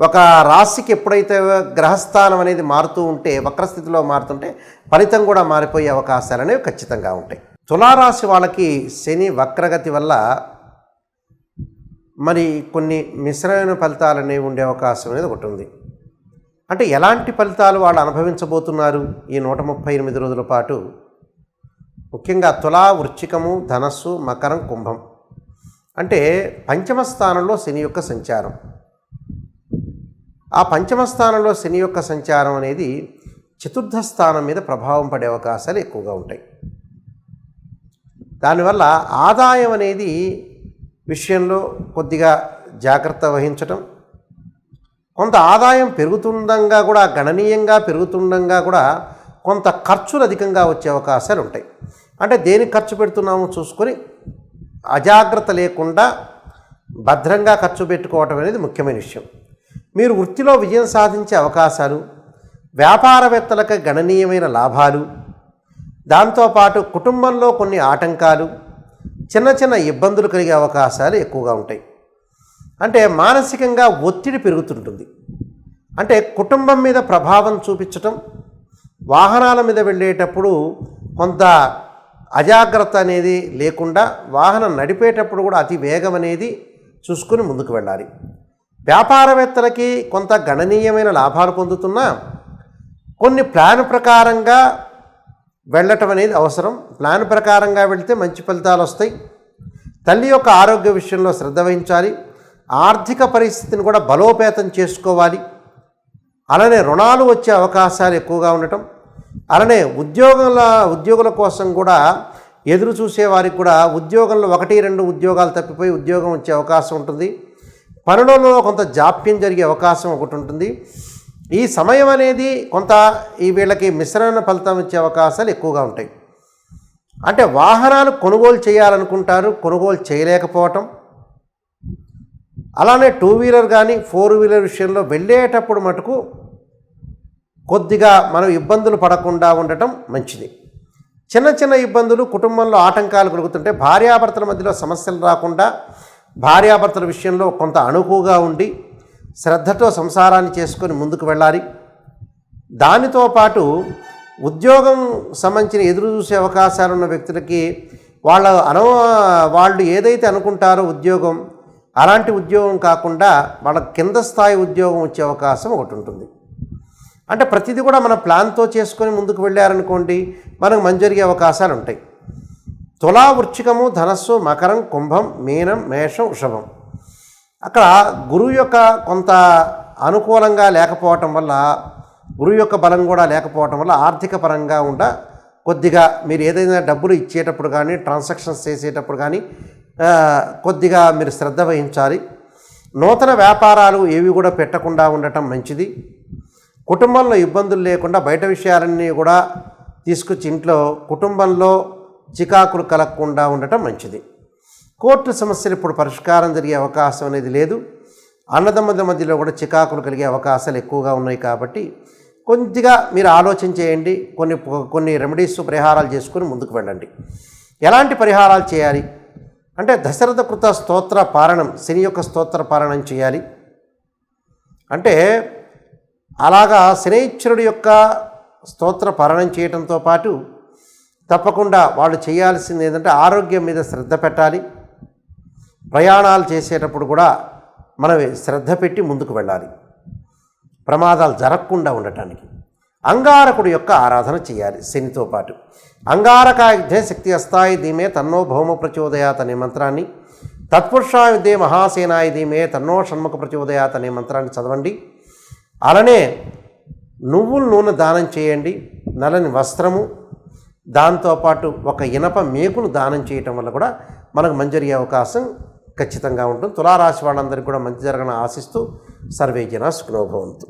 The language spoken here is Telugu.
ఒక రాశికి ఎప్పుడైతే గ్రహస్థానం అనేది మారుతూ ఉంటే వక్రస్థితిలో మారుతుంటే ఫలితం కూడా మారిపోయే అవకాశాలు అనేవి ఖచ్చితంగా ఉంటాయి. తులారాశి వాళ్ళకి శని వక్రగతి వల్ల మరి కొన్ని మిశ్రమైన ఫలితాలు అనేవి ఉండే అవకాశం అనేది ఒకటి ఉంది. అంటే ఎలాంటి ఫలితాలు వాళ్ళు అనుభవించబోతున్నారు? ఈ నూట ముప్పై ఎనిమిది రోజుల పాటు ముఖ్యంగా తులా వృచ్చికము ధనస్సు మకరం కుంభం. అంటే పంచమ స్థానంలో శని యొక్క సంచారం. ఆ పంచమ స్థానంలో శని యొక్క సంచారం అనేది చతుర్థ స్థానం మీద ప్రభావం పడే అవకాశాలు ఎక్కువగా ఉంటాయి. దానివల్ల ఆదాయం అనేది విషయంలో కొద్దిగా జాగ్రత్త వహించటం కొంత ఆదాయం పెరుగుతుండగా కూడా గణనీయంగా పెరుగుతుండగా కూడా కొంత ఖర్చులు అధికంగా వచ్చే అవకాశాలు ఉంటాయి. అంటే దేనికి ఖర్చు పెడుతున్నామో చూసుకొని అజాగ్రత్త లేకుండా భద్రంగా ఖర్చు పెట్టుకోవటం అనేది ముఖ్యమైన విషయం. మీరు వృత్తిలో విజయం సాధించే అవకాశాలు వ్యాపారవేత్తలకు గణనీయమైన లాభాలు దాంతోపాటు కుటుంబంలో కొన్ని ఆటంకాలు చిన్న చిన్న ఇబ్బందులు కలిగే అవకాశాలు ఎక్కువగా ఉంటాయి. అంటే మానసికంగా ఒత్తిడి పెరుగుతుంటుంది. అంటే కుటుంబం మీద ప్రభావం చూపించటం వాహనాల మీద వెళ్ళేటప్పుడు కొంత అజాగ్రత్త అనేది లేకుండా వాహనం నడిపేటప్పుడు కూడా అతి వేగం అనేది చూసుకుని ముందుకు వెళ్ళాలి. వ్యాపారవేత్తలకి కొంత గణనీయమైన లాభాలు పొందుతున్నా కొన్ని ప్లాన్ ప్రకారంగా వెళ్ళటం అనేది అవసరం. ప్లాన్ ప్రకారంగా వెళితే మంచి ఫలితాలు వస్తాయి. తల్లి యొక్క ఆరోగ్య విషయంలో శ్రద్ధ వహించాలి. ఆర్థిక పరిస్థితిని కూడా బలోపేతం చేసుకోవాలి. అలానే రుణాలు వచ్చే అవకాశాలు ఎక్కువగా ఉండటం. అలానే ఉద్యోగుల ఉద్యోగుల కోసం కూడా ఎదురు చూసే వారికి కూడా ఉద్యోగంలో ఒకటి రెండు ఉద్యోగాలు తప్పిపోయి ఉద్యోగం వచ్చే అవకాశం ఉంటుంది. పనులలో కొంత జాప్యం జరిగే అవకాశం ఒకటి ఉంటుంది. ఈ సమయం అనేది కొంత ఈ వీళ్ళకి మిశ్రమ ఫలితం ఇచ్చే అవకాశాలు ఎక్కువగా ఉంటాయి. అంటే వాహనాలు కొనుగోలు చేయాలనుకుంటారు కొనుగోలు చేయలేకపోవటం. అలానే టూ వీలర్ కానీ ఫోర్ వీలర్ విషయంలో వెళ్ళేటప్పుడు మటుకు కొద్దిగా మనం ఇబ్బందులు పడకుండా ఉండటం మంచిది. చిన్న చిన్న ఇబ్బందులు కుటుంబంలో ఆటంకాలు కలుగుతుంటే భార్యాభర్తల మధ్యలో సమస్యలు రాకుండా భార్యాభర్తల విషయంలో కొంత అణుకుగా ఉండి శ్రద్ధతో సంసారాన్ని చేసుకొని ముందుకు వెళ్ళాలి. దానితో పాటు ఉద్యోగం సంబంధించిన ఎదురు చూసే అవకాశాలు ఉన్న వ్యక్తులకి వాళ్ళ అను వాళ్ళు ఏదైతే అనుకుంటారో ఉద్యోగం అలాంటి ఉద్యోగం కాకుండా వాళ్ళ కింద స్థాయి ఉద్యోగం వచ్చే అవకాశం ఒకటి ఉంటుంది. అంటే ప్రతిదీ కూడా మన ప్లాన్తో చేసుకొని ముందుకు వెళ్ళారనుకోండి మనకు మంజరిగే అవకాశాలు ఉంటాయి. తులా వృచ్చికము ధనస్సు మకరం కుంభం మీనం మేషం వృషభం. అక్కడ గురువు యొక్క కొంత అనుకూలంగా లేకపోవటం వల్ల గురువు యొక్క బలం కూడా లేకపోవటం వల్ల ఆర్థిక పరంగా ఉండ కొద్దిగా మీరు ఏదైనా డబ్బులు ఇచ్చేటప్పుడు కానీ ట్రాన్సాక్షన్స్ చేసేటప్పుడు కానీ కొద్దిగా మీరు శ్రద్ధ వహించాలి. నూతన వ్యాపారాలు ఏవి కూడా పెట్టకుండా ఉండటం మంచిది. కుటుంబంలో ఇబ్బందులు లేకుండా బయట విషయాలన్నీ కూడా తీసుకొచ్చి ఇంట్లో కుటుంబంలో చికాకులు కలగకుండా ఉండటం మంచిది. కోర్టు సమస్యలు ఇప్పుడు పరిష్కారం జరిగే అవకాశం అనేది లేదు. అన్నదమ్ముల మధ్యలో కూడా చికాకులు కలిగే అవకాశాలు ఎక్కువగా ఉన్నాయి కాబట్టి కొద్దిగా మీరు ఆలోచన చేయండి. కొన్ని కొన్ని రెమెడీస్ పరిహారాలు చేసుకుని ముందుకు వెళ్ళండి. ఎలాంటి పరిహారాలు చేయాలి? అంటే దశరథ కృత స్తోత్ర పారణం శని యొక్క స్తోత్ర పారణం చేయాలి. అంటే అలాగా శనైశ్వరుడు యొక్క స్తోత్ర పారణం చేయడంతో పాటు తప్పకుండా వాళ్ళు చేయాల్సింది ఏంటంటే ఆరోగ్యం మీద శ్రద్ధ పెట్టాలి. ప్రయాణాలు చేసేటప్పుడు కూడా మనం శ్రద్ధ పెట్టి ముందుకు వెళ్ళాలి. ప్రమాదాలు జరగకుండా ఉండటానికి. అంగారకుడు యొక్క ఆరాధన చేయాలి శనితో పాటు. అంగారకాయుధే శక్తి అస్థాయి ధీమే తన్నో భౌమ ప్రచోదయాత్ అనే మంత్రాన్ని. తత్పురుషాయుధే మహాసేనాయి ధీమే తన్నో షణ్ముఖ ప్రచోదయాత్ అనే మంత్రాన్ని చదవండి. అలానే నువ్వుల నూనె దానం చేయండి. నలని వస్త్రము దాంతోపాటు ఒక ఇనప మేకును దానం చేయటం వల్ల కూడా మనకు మంచి జరిగే అవకాశం ఖచ్చితంగా ఉంటుంది. తులారాశి వాళ్ళందరికీ కూడా మంచి జరగని ఆశిస్తూ సర్వే జన సుఖనోభవంతు